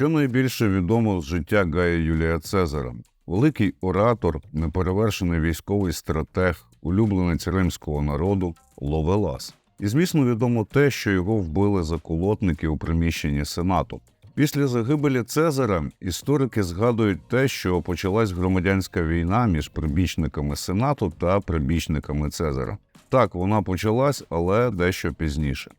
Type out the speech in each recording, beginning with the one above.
Що найбільше відомо з життя Гая Юлія Цезара? Великий оратор, неперевершений військовий стратег, улюбленець римського народу Ловелас. І, звісно, відомо те, що його вбили заколотники у приміщенні Сенату. Після загибелі Цезара історики згадують те, що почалась громадянська війна між прибічниками Сенату та прибічниками Цезара. Так, вона почалась, але дещо пізніше.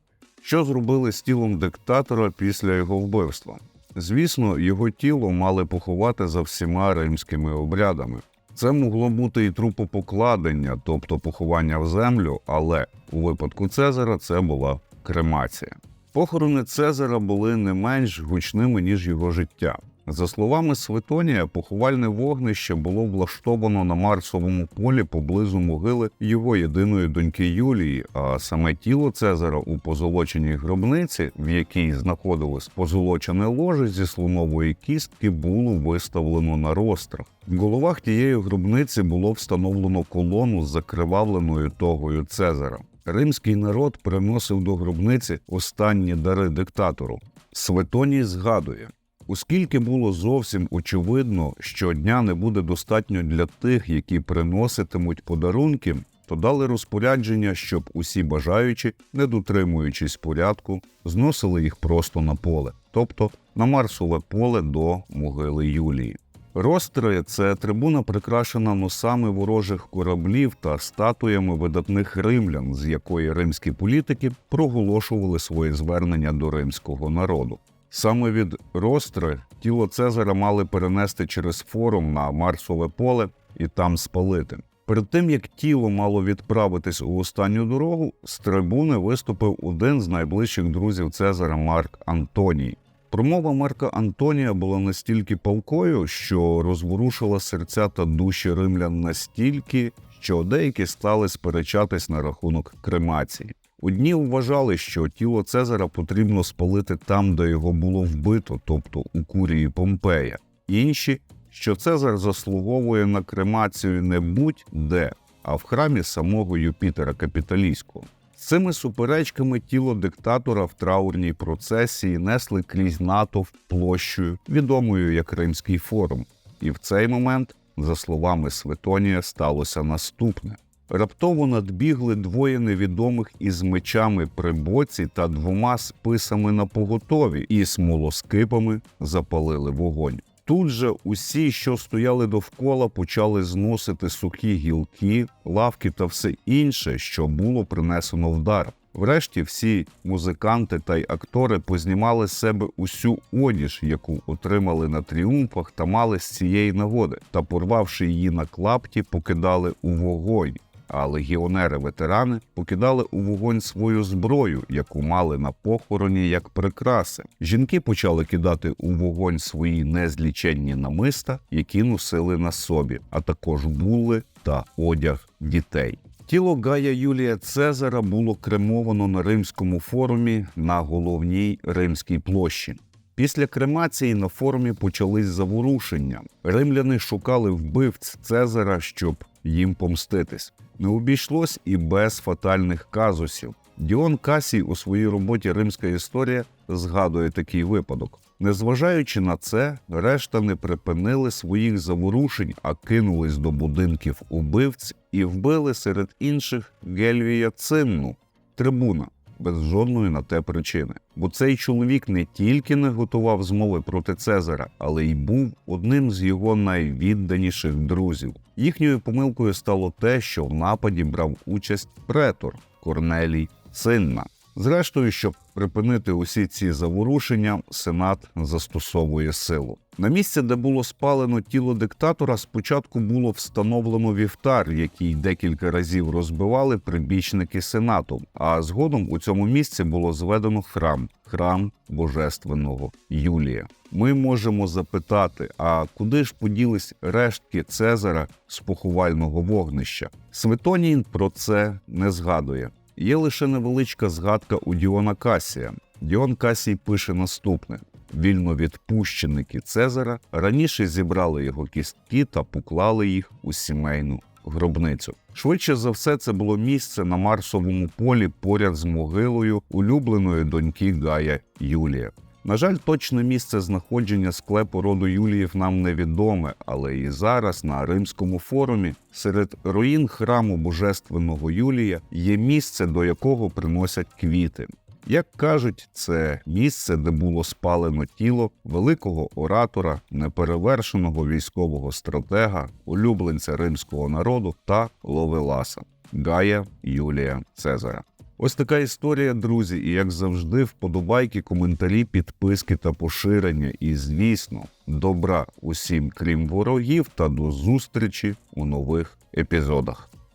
Що зробили з тілом диктатора після його вбивства? Звісно, його тіло мали поховати за всіма римськими обрядами. Це могло бути і трупопокладення, тобто поховання в землю, але у випадку Цезара це була кремація. Похорони Цезара були не менш гучними, ніж його життя. За словами Светонія, поховальне вогнище було влаштовано на Марсовому полі поблизу могили його єдиної доньки Юлії, а саме тіло Цезара у позолоченій гробниці, в якій знаходилось позолочене ложе зі слонової кістки, було виставлено на розстрах. В головах тієї гробниці було встановлено колону з закривавленою тогою Цезара. Римський народ приносив до гробниці останні дари диктатору. Светоній згадує. Оскільки було зовсім очевидно, що дня не буде достатньо для тих, які приноситимуть подарунки, то дали розпорядження, щоб усі бажаючі, не дотримуючись порядку, зносили їх просто на поле, тобто на Марсове поле до могили Юлії. Ростри це трибуна, прикрашена носами ворожих кораблів та статуями видатних римлян, з якої римські політики проголошували своє звернення до римського народу. Саме від Ростри тіло Цезара мали перенести через форум на Марсове поле і там спалити. Перед тим як тіло мало відправитись у останню дорогу, з трибуни виступив один з найближчих друзів Цезара Марк Антоній. Промова Марка Антонія була настільки палкою, що розворушила серця та душі римлян настільки, що деякі стали сперечатись на рахунок кремації. Одні вважали, що тіло Цезара потрібно спалити там, де його було вбито, тобто у курії Помпея. Інші, що Цезар заслуговує на кремацію не будь-де, а в храмі самого Юпітера Капіталійського. З цими суперечками тіло диктатора в траурній процесії несли крізь натовп площею, відомою як Римський форум. І в цей момент, за словами Светонія, сталося наступне. Раптово надбігли двоє невідомих із мечами при боці та двома списами на поготові, і смолоскипами запалили вогонь. Тут же усі, що стояли довкола, почали зносити сухі гілки, лавки та все інше, що було принесено в дар. Врешті всі музиканти та й актори познімали з себе усю одіж, яку отримали на тріумфах та мали з цієї нагоди, та, порвавши її на клапті, покидали у вогонь. А легіонери-ветерани покидали у вогонь свою зброю, яку мали на похороні як прикраси. Жінки почали кидати у вогонь свої незліченні намиста, які носили на собі, а також були та одяг дітей. Тіло Гая Юлія Цезара було кремовано на римському форумі на головній римській площі. Після кремації на форумі почались заворушення. Римляни шукали вбивць Цезара, щоб їм помститись. Не обійшлось і без фатальних казусів. Діон Касій у своїй роботі Римська історія згадує такий випадок. Незважаючи на це, решта не припинили своїх заворушень, а кинулись до будинків убивць і вбили серед інших Гельвія Цинну, трибуна, без жодної на те причини. Бо цей чоловік не тільки не готував змови проти Цезара, але й був одним з його найвідданіших друзів. Їхньою помилкою стало те, що в нападі брав участь претор Корнелій Цинна. Зрештою, щоб припинити усі ці заворушення, сенат застосовує силу. На місце, де було спалено тіло диктатора, спочатку було встановлено вівтар, який декілька разів розбивали прибічники сенату. А згодом у цьому місці було зведено храм храм божественного Юлія. Ми можемо запитати: а куди ж поділись рештки Цезара з поховального вогнища? Светоній про це не згадує. Є лише невеличка згадка у Діона Касія. Діон Касій пише наступне: вільновідпущеники Цезара раніше зібрали його кістки та поклали їх у сімейну гробницю. Швидше за все, це було місце на Марсовому полі поряд з могилою улюбленої доньки Гая Юлія. На жаль, точне місце знаходження склепу роду Юліїв нам невідоме, але і зараз на римському форумі серед руїн храму божественного Юлія є місце, до якого приносять квіти. Як кажуть, це місце, де було спалено тіло великого оратора, неперевершеного військового стратега, улюбленця римського народу та Ловеласа Гая Юлія Цезара. Ось така історія, друзі, і як завжди, вподобайки, коментарі, підписки та поширення. І, звісно, добра усім, крім ворогів, та до зустрічі у нових епізодах.